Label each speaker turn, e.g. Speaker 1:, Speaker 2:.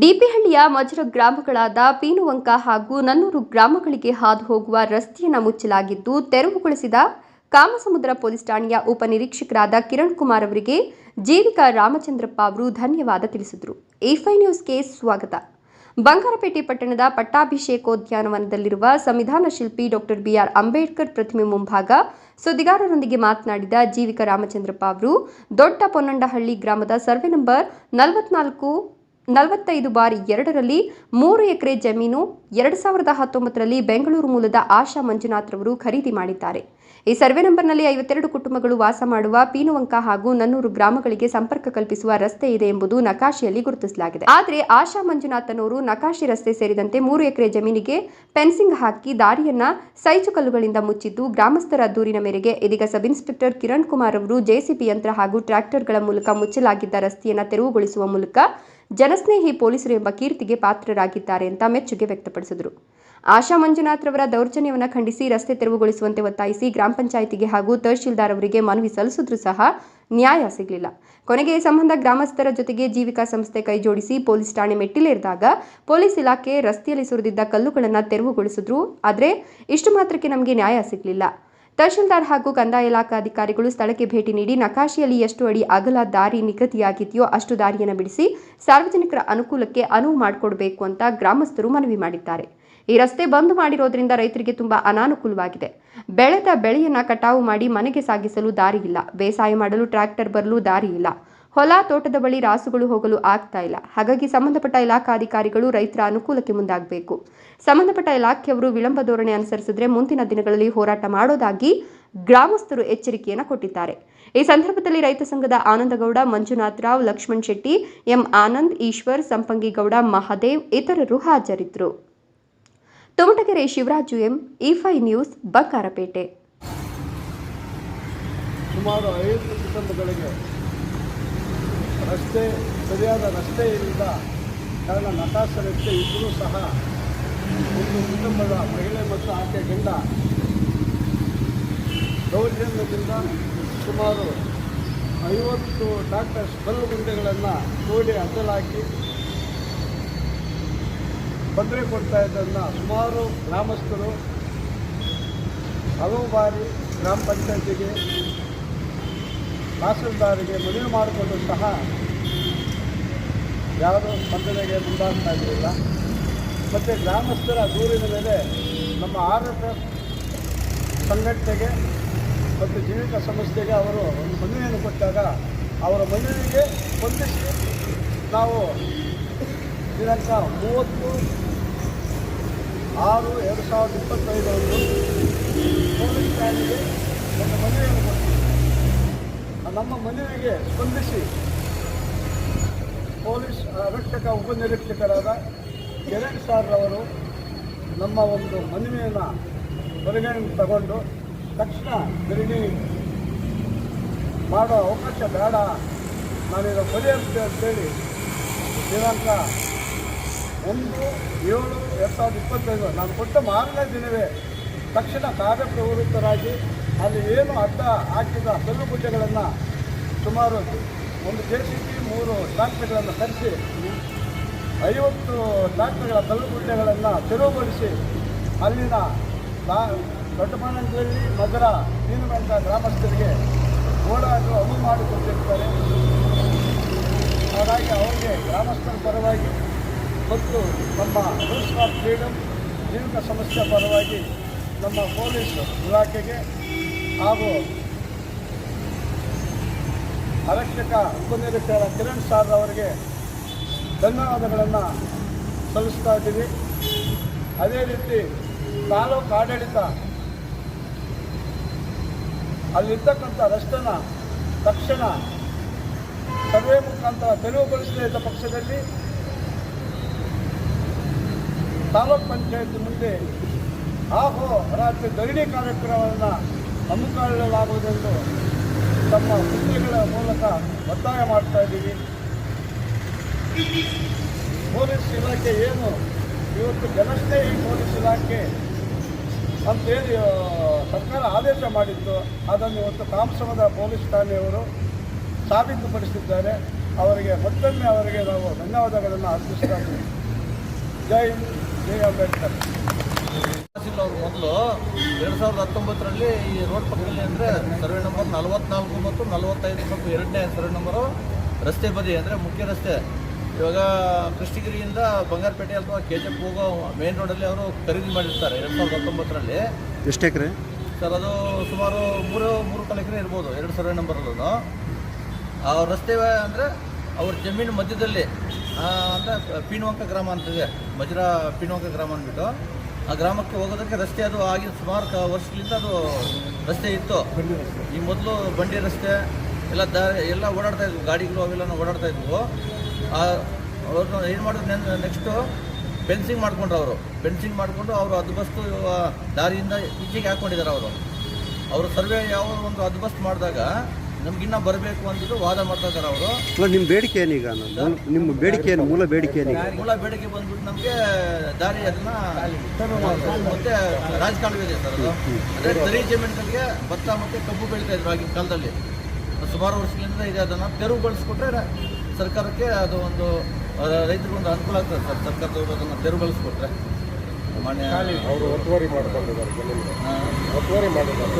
Speaker 1: ಡಿಪಿಹಳ್ಳಿಯ ಮಜರ ಗ್ರಾಮಗಳಾದ ಪೀನುವಂಕ ಹಾಗೂ ನನ್ನೂರು ಗ್ರಾಮಗಳಿಗೆ ಹಾದು ಹೋಗುವ ರಸ್ತೆಯನ್ನು ಮುಚ್ಚಲಾಗಿದ್ದು, ತೆರವುಗೊಳಿಸಿದ ಕಾಮಸಮುದ್ರ ಪೊಲೀಸ್ ಠಾಣೆಯ ಉಪನಿರೀಕ್ಷಕರಾದ ಕಿರಣ್ ಕುಮಾರ್ ಅವರಿಗೆ ಜೀವಿಕಾ ರಾಮಚಂದ್ರಪ್ಪ ಅವರು ಧನ್ಯವಾದ ತಿಳಿಸಿದರು. ಎಫ್ಐ ನ್ಯೂಸ್ಗೆ ಸ್ವಾಗತ. ಬಂಗಾರಪೇಟೆ ಪಟ್ಟಣದ ಪಟ್ಟಾಭಿಷೇಕೋದ್ಯಾನವನದಲ್ಲಿರುವ ಸಂವಿಧಾನ ಶಿಲ್ಪಿ ಡಾಕ್ಟರ್ ಬಿಆರ್ ಅಂಬೇಡ್ಕರ್ ಪ್ರತಿಮೆ ಮುಂಭಾಗ ಸುದ್ದಿಗಾರರೊಂದಿಗೆ ಮಾತನಾಡಿದ ಜೀವಿಕ ರಾಮಚಂದ್ರಪ್ಪ ಅವರು, ದೊಡ್ಡ ಪೊನ್ನಂಡಹಳ್ಳಿ ಗ್ರಾಮದ ಸರ್ವೆ ನಂಬರ್ ನಲವತ್ನಾಲ್ಕು ನಲವತ್ತೈದು ಬಾರಿ ಎರಡರಲ್ಲಿ ಮೂರು ಎಕರೆ ಜಮೀನು ಎರಡು ಸಾವಿರದ ಹತ್ತೊಂಬತ್ತರಲ್ಲಿ ಬೆಂಗಳೂರು ಮೂಲದ ಆಶಾ ಮಂಜುನಾಥ್ ರವರು ಖರೀದಿ ಮಾಡಿದ್ದಾರೆ. ಈ ಸರ್ವೆ ನಂಬರ್ನಲ್ಲಿ ಐವತ್ತೆರಡು ಕುಟುಂಬಗಳು ವಾಸ ಮಾಡುವ ಪೀನುವಂಕ ಹಾಗೂ ನನ್ನೂರು ಗ್ರಾಮಗಳಿಗೆ ಸಂಪರ್ಕ ಕಲ್ಪಿಸುವ ರಸ್ತೆ ಇದೆ ಎಂಬುದು ನಕಾಶೆಯಲ್ಲಿ ಗುರುತಿಸಲಾಗಿದೆ. ಆದರೆ ಆಶಾ ಮಂಜುನಾಥನವರು ನಕಾಶೆ ರಸ್ತೆ ಸೇರಿದಂತೆ ಮೂರು ಎಕರೆ ಜಮೀನಿಗೆ ಫೆನ್ಸಿಂಗ್ ಹಾಕಿ ದಾರಿಯನ್ನ ಸೈಚು ಕಲ್ಲುಗಳಿಂದ ಮುಚ್ಚಿದ್ದು ಗ್ರಾಮಸ್ಥರ ದೂರಿನ ಮೇರೆಗೆ ಇದೀಗ ಸಬ್ ಇನ್ಸ್ಪೆಕ್ಟರ್ ಕಿರಣ್ ಕುಮಾರ್ ಅವರು ಜೆಸಿಬಿ ಯಂತ್ರ ಹಾಗೂ ಟ್ರ್ಯಾಕ್ಟರ್ಗಳ ಮೂಲಕ ಮುಚ್ಚಲಾಗಿದ್ದ ರಸ್ತೆಯನ್ನು ತೆರವುಗೊಳಿಸುವ ಮೂಲಕ ಜನಸ್ನೇಹಿ ಪೊಲೀಸರು ಎಂಬ ಕೀರ್ತಿಗೆ ಪಾತ್ರರಾಗಿದ್ದಾರೆ ಅಂತ ಮೆಚ್ಚುಗೆ ವ್ಯಕ್ತಪಡಿಸಿದರು. ಆಶಾ ಮಂಜುನಾಥ್ರವರ ದೌರ್ಜನ್ಯವನ್ನು ಖಂಡಿಸಿ ರಸ್ತೆ ತೆರವುಗೊಳಿಸುವಂತೆ ಒತ್ತಾಯಿಸಿ ಗ್ರಾಮ ಪಂಚಾಯಿತಿಗೆ ಹಾಗೂ ತಹಶೀಲ್ದಾರ್ ಅವರಿಗೆ ಮನವಿ ಸಲ್ಲಿಸಿದ್ರೂ ಸಹ ನ್ಯಾಯ ಸಿಗಲಿಲ್ಲ. ಕೊನೆಗೆ ಈ ಸಂಬಂಧ ಗ್ರಾಮಸ್ಥರ ಜೊತೆಗೆ ಜೀವಿಕಾ ಸಂಸ್ಥೆ ಕೈಜೋಡಿಸಿ ಪೊಲೀಸ್ ಠಾಣೆ ಮೆಟ್ಟಿಲೇರಿದಾಗ ಪೊಲೀಸ್ ಇಲಾಖೆ ರಸ್ತೆಯಲ್ಲಿ ಸುರಿದಿದ್ದ ಕಲ್ಲುಗಳನ್ನು ತೆರವುಗೊಳಿಸಿದ್ರು. ಆದರೆ ಇಷ್ಟು ಮಾತ್ರಕ್ಕೆ ನಮಗೆ ನ್ಯಾಯ ಸಿಗಲಿಲ್ಲ. ತಹಶೀಲ್ದಾರ್ ಹಾಗೂ ಕಂದಾಯ ಇಲಾಖಾ ಅಧಿಕಾರಿಗಳು ಸ್ಥಳಕ್ಕೆ ಭೇಟಿ ನೀಡಿ ನಕಾಶಿಯಲ್ಲಿ ಎಷ್ಟು ಅಡಿ ಅಗಲ ದಾರಿ ನಿಗದಿಯಾಗಿದೆಯೋ ಅಷ್ಟು ದಾರಿಯನ್ನು ಬಿಡಿಸಿ ಸಾರ್ವಜನಿಕರ ಅನುಕೂಲಕ್ಕೆ ಅನುವು ಮಾಡಿಕೊಡಬೇಕು ಅಂತ ಗ್ರಾಮಸ್ಥರು ಮನವಿ ಮಾಡಿದ್ದಾರೆ. ಈ ರಸ್ತೆ ಬಂದ್ ಮಾಡಿರೋದ್ರಿಂದ ರೈತರಿಗೆ ತುಂಬಾ ಅನಾನುಕೂಲವಾಗಿದೆ. ಬೆಳೆದ ಬೆಳೆಯನ್ನ ಕಟಾವು ಮಾಡಿ ಮನೆಗೆ ಸಾಗಿಸಲು ದಾರಿ ಇಲ್ಲ. ಬೇಸಾಯ ಮಾಡಲು ಟ್ರ್ಯಾಕ್ಟರ್ ಬರಲು ದಾರಿ ಇಲ್ಲ. ಹೊಲ ತೋಟದ ಬಳಿ ರಾಸುಗಳು ಹೋಗಲು ಆಗ್ತಾ ಇಲ್ಲ. ಹಾಗಾಗಿ ಸಂಬಂಧಪಟ್ಟ ಇಲಾಖಾ ಅಧಿಕಾರಿಗಳು ರೈತರ ಅನುಕೂಲಕ್ಕೆ ಮುಂದಾಗಬೇಕು. ಸಂಬಂಧಪಟ್ಟ ಇಲಾಖೆಯವರು ವಿಳಂಬ ಧೋರಣೆ ಅನುಸರಿಸಿದ್ರೆ ಮುಂದಿನ ದಿನಗಳಲ್ಲಿ ಹೋರಾಟ ಮಾಡೋದಾಗಿ ಗ್ರಾಮಸ್ಥರು ಎಚ್ಚರಿಕೆಯನ್ನು ಕೊಟ್ಟಿದ್ದಾರೆ. ಈ ಸಂದರ್ಭದಲ್ಲಿ ರೈತ ಸಂಘದ ಆನಂದಗೌಡ, ಮಂಜುನಾಥ್ ರಾವ್, ಲಕ್ಷ್ಮಣ್ ಶೆಟ್ಟಿ, ಎಂ ಆನಂದ್, ಈಶ್ವರ್ ಸಂಪಂಗಿಗೌಡ ಮಹಾದೇವ್ ಇತರರು ಹಾಜರಿದ್ದರು. ತುಮಟಗೆರೆ ಶಿವರಾಜು ಎಂ ಇಫೈ ನ್ಯೂಸ್ ಬಂಗಾರಪೇಟೆ
Speaker 2: ಸುಮಾರು ಐದು ಕುಟುಂಬಗಳಿಗೆ ರಸ್ತೆ, ಸರಿಯಾದ ರಸ್ತೆ ಇಲ್ಲದ ಕಾರಣ ನಟಾಸ ರಸ್ತೆ ಇದ್ದರೂ ಸಹ ಒಂದು ಕುಟುಂಬದ ಮಹಿಳೆ ಮತ್ತು ಆಕೆ ಗಂಡ ದೌರ್ಜನ್ಯದಿಂದ ಸುಮಾರು ಐವತ್ತು ಡಾಕ್ಟರ್ಸ್ ಕಲ್ಲು ಗುಂಡೆಗಳನ್ನು ತೋಡಿ ಅಡ್ಡಲಾಕಿ ತೊಂದರೆ ಕೊಡ್ತಾ ಇದ್ದನ್ನು ಸುಮಾರು ಗ್ರಾಮಸ್ಥರು ಹಲವು ಬಾರಿ ಗ್ರಾಮ ಪಂಚಾಯತಿಗೆ, ತಹಸೀಲ್ದಾರಿಗೆ ಮನವಿ ಮಾಡಿಕೊಂಡು ಸಹ ಯಾರೂ ಸ್ಪಂದನೆಗೆ ಮುಂದಾಗ್ತಾ ಇರಲಿಲ್ಲ ಮತ್ತು ಗ್ರಾಮಸ್ಥರ ದೂರಿನ ಮೇಲೆ ನಮ್ಮ ಆರ್ ಎಫ್ ಎಫ್ ಸಂಘಟನೆಗೆ ಮತ್ತು ಜೀವಿಕ ಸಂಸ್ಥೆಗೆ ಅವರು ಒಂದು ಮನವಿಯನ್ನು ಕೊಟ್ಟಾಗ ಅವರ ಮನವಿಗೆ ಸ್ಪಂದಿಸಿ ನಾವು ದಿನಾಂಕ ಮೂವತ್ತು ಆರು ಎರಡು ಸಾವಿರದ ಇಪ್ಪತ್ತೈದರಂದು ಪೊಲೀಸ್ ಠಾಣೆಗೆ ಒಂದು ಮನವಿಯನ್ನು ಆ ನಮ್ಮ ಮನವಿಗೆ ಸ್ಪಂದಿಸಿ ಪೊಲೀಸ್ ಆರಕ್ಷಕ ಉಪನಿರೀಕ್ಷಕರಾದ ಕಿರಣ್ ಸಾರ್ ಅವರು ನಮ್ಮ ಒಂದು ಮನವಿಯನ್ನು ಪರಿಗಣನೆ ತಗೊಂಡು ತಕ್ಷಣ ಗಿರಣಿ ಮಾಡೋ ಅವಕಾಶ ಬೇಡ. ನಾನೀಗ ಪರಿಹರಿಸ್ತೇವೆ ಅಂತೇಳಿ ದಿನಾಂಕ ಒಂದು ಏಳು ಎರಡು ಸಾವಿರದ ಇಪ್ಪತ್ತೈದು. ನಾನು ಕೊಟ್ಟ ಮಾರನೇ ದಿನವೇ ತಕ್ಷಣ ಕಾರ್ಯಪ್ರವೃತ್ತರಾಗಿ ಅಲ್ಲಿ ಏನು ಅಡ್ಡ ಹಾಕಿದ ಕಲ್ಲು ಗುಡ್ಡೆಗಳನ್ನು ಸುಮಾರು ಒಂದು ಜೆ ಸಿ ಬಿ ಮೂರು ಟ್ರಾಕ್ಟರ್ಗಳನ್ನು ತರಿಸಿ, ಐವತ್ತು ಟ್ರಾಕ್ಟರ್ಗಳ ಕಲ್ಲು ಗುಡ್ಡೆಗಳನ್ನು ತೆರವುಗೊಳಿಸಿ, ಅಲ್ಲಿನ ದೊಡ್ಡಮಣ್ಣಹಳ್ಳಿ ನಗರ ಮೀನುಮೆಂಟ ಗ್ರಾಮಸ್ಥರಿಗೆ ಓಡಾಡಲು ಅನುವು ಮಾಡಿಕೊಟ್ಟಿರ್ತಾರೆ. ಹಾಗಾಗಿ ಅವರಿಗೆ ಗ್ರಾಮಸ್ಥರ ಪರವಾಗಿ ಮತ್ತು ನಮ್ಮ ರೂಲ್ಸ್ ಆಫ್ ಫ್ರೀಡಮ್ ಜೀವಿಕ ಸಮಸ್ಯೆ ಪರವಾಗಿ ನಮ್ಮ ಪೊಲೀಸ್ ಇಲಾಖೆಗೆ ಹಾಗೂ ಆರಕ್ಷಕ ಉಪನಿರೀಕ್ಷಕರ ಕಿರಣ್ ಸಾರ್ ಅವರಿಗೆ ಧನ್ಯವಾದಗಳನ್ನು ಸಲ್ಲಿಸ್ತಾ ಇದ್ದೀವಿ. ಅದೇ ರೀತಿ ತಾಲೂಕು ಆಡಳಿತ ಅಲ್ಲಿರ್ತಕ್ಕಂಥ ರಸ್ತೆನ ತಕ್ಷಣ ಸರ್ವೆ ಮುಖಾಂತರ ತೆರವುಗೊಳಿಸದೇ ಇದ್ದ ಪಕ್ಷದಲ್ಲಿ ತಾಲೂಕ್ ಪಂಚಾಯತ್ ಮುಂದೆ ಆಹೋ ರಾತ್ರಿ ಧರಣಿ ಕಾರ್ಯಕ್ರಮವನ್ನು ಹಮ್ಮಿಕೊಳ್ಳಲಾಗುವುದೆಂದು ತಮ್ಮ ಹುದ್ದೆಗಳ ಮೂಲಕ ಒತ್ತಾಯ ಮಾಡ್ತಾ ಇದ್ದೀವಿ. ಪೊಲೀಸ್ ಇಲಾಖೆ ಏನು ಇವತ್ತು ಜನಸ್ನೇಹಿ ಪೊಲೀಸ್ ಇಲಾಖೆ ಅಂತೇಳಿ ಸರ್ಕಾರ ಆದೇಶ ಮಾಡಿತ್ತು. ಅದನ್ನು ಇವತ್ತು ಕಾಮಸಮದ ಪೊಲೀಸ್ ಠಾಣೆಯವರು ಸಾಬೀತುಪಡಿಸಿದ್ದಾರೆ. ಅವರಿಗೆ ಮತ್ತೊಮ್ಮೆ ಅವರಿಗೆ ನಾವು ಧನ್ಯವಾದಗಳನ್ನು ಅರ್ಪಿಸ್ತಾ ಇದ್ದೀವಿ. ಜೈ ಜೈ ಅಂಬೇಡ್ಕರ್.
Speaker 3: ಮೊದಲು ಎರಡು ಸಾವಿರದ ಹತ್ತೊಂಬತ್ತರಲ್ಲಿ ಈ ರೋಡ್ ಪಕ್ಕದಲ್ಲಿ ಅಂದರೆ ಸರ್ವೆ ನಂಬರ್ ನಲವತ್ನಾಲ್ಕು ಮತ್ತು ನಲವತ್ತೈದು ಮತ್ತು ಎರಡನೇ ಸರ್ವೆ ನಂಬರು ರಸ್ತೆ ಬದಿ ಅಂದರೆ ಮುಖ್ಯ ರಸ್ತೆ. ಇವಾಗ ಕೃಷ್ಣಗಿರಿಯಿಂದ ಬಂಗಾರಪೇಟೆ ಅಥವಾ ಕೆ ಜಿ ಹೋಗೋ ಮೇನ್ ರೋಡಲ್ಲಿ ಅವರು ಖರೀದಿ ಮಾಡಿರ್ತಾರೆ ಎರಡು ಸಾವಿರದ ಹತ್ತೊಂಬತ್ತರಲ್ಲಿ.
Speaker 4: ಎಷ್ಟು ಎಕರೆ?
Speaker 3: ಸರ್ ಅದು ಸುಮಾರು ಮೂರು ಮೂರು ಕಾಲು ಎಕರೆ ಇರ್ಬೋದು ಎರಡು ಸರ್ವೆ ನಂಬರಲ್ಲೂ ಆ ರಸ್ತೆ ಅಂದರೆ ಅವ್ರ ಜಮೀನು ಮಧ್ಯದಲ್ಲಿ ಅಂದರೆ ಪೀನುವಂಕ ಗ್ರಾಮ ಅಂತಿದೆ ಮಜ್ರಾ ಪೀನುವಂಕ ಗ್ರಾಮ ಅಂದ್ಬಿಟ್ಟು. ಆ ಗ್ರಾಮಕ್ಕೆ ಹೋಗೋದಕ್ಕೆ ರಸ್ತೆ ಅದು ಆಗಿನ ಸುಮಾರು ಕ ವರ್ಷಗಳಿಂದ ಅದು ರಸ್ತೆ ಇತ್ತು. ಈ ಮೊದಲು ಬಂಡಿ ರಸ್ತೆ, ಎಲ್ಲ ದಾರಿ, ಎಲ್ಲ ಓಡಾಡ್ತಾ ಇದ್ವು. ಗಾಡಿಗಳು ಅವೆಲ್ಲ ಓಡಾಡ್ತಾ ಇದ್ವು. ಅವ್ರನ್ನ ಏನು ಮಾಡಿದ್ರು ನೆಕ್ಸ್ಟು ಫೆನ್ಸಿಂಗ್ ಮಾಡಿಕೊಂಡ್ರು ಅವರು. ಫೆನ್ಸಿಂಗ್ ಮಾಡಿಕೊಂಡು ಅವರು ಅದ್ಬಸ್ತು ದಾರಿಯಿಂದ ಈಚೆಗೆ ಹಾಕ್ಕೊಂಡಿದ್ದಾರೆ ಅವರು. ಅವರು ಸರ್ವೆ ಯಾವ ಒಂದು ಅದ್ಬಸ್ತ್ ಮಾಡಿದಾಗ ನಮಗಿನ್ನ ಬರಬೇಕು ಅಂತಿದ್ದು ವಾದ ಮಾಡ್ತಾ ಇದ್ದಾರೆ ಅವರು.
Speaker 4: ಅಲ್ಲ ನಿಮ್ಮ ಬೇಡಿಕೆ ಏನೀಗ? ನಿಮ್ಮ ಬೇಡಿಕೆ ಏನು? ಮೂಲ ಬೇಡಿಕೆ ಏನೀಗ?
Speaker 3: ಮೂಲ ಬೇಡಿಕೆ ಬಂದ್ಬಿಟ್ಟು ನಮಗೆ ದಾರಿ ಅದನ್ನ ಮತ್ತೆ ರಾಜಕಾಲುವೆ ಇದೆ ಸರ್ ಅದು. ಅಂದರೆ ದರಿ ಜಮೀನುಗಳಿಗೆ ಭತ್ತ ಮತ್ತು ಕಬ್ಬು ಬೆಳೀತಾ ಇದ್ರು ಆಗಿನ ಕಾಲದಲ್ಲಿ. ಸುಮಾರು ವರ್ಷಗಳಿಂದ ಈಗ ಅದನ್ನು ತೆರವುಗೊಳಿಸ್ಕೊಟ್ರೆ ಸರ್ಕಾರಕ್ಕೆ ಅದು ಒಂದು ಆ, ರೈತರಿಗೆ ಒಂದು ಅನುಕೂಲ ಆಗ್ತದೆ ಸರ್. ಸರ್ಕಾರದವರು ಅದನ್ನು ತೆರವುಗೊಳಿಸ್ಕೊಟ್ರೆ ಮಾನ್ಯ
Speaker 2: ಅವರು ಒತ್ತುವರಿ ಮಾಡ್ಕೊಂಡಿದ್ದಾರೆ ಒತ್ತುವರಿ ಮಾಡಿದ್ದಾರೆ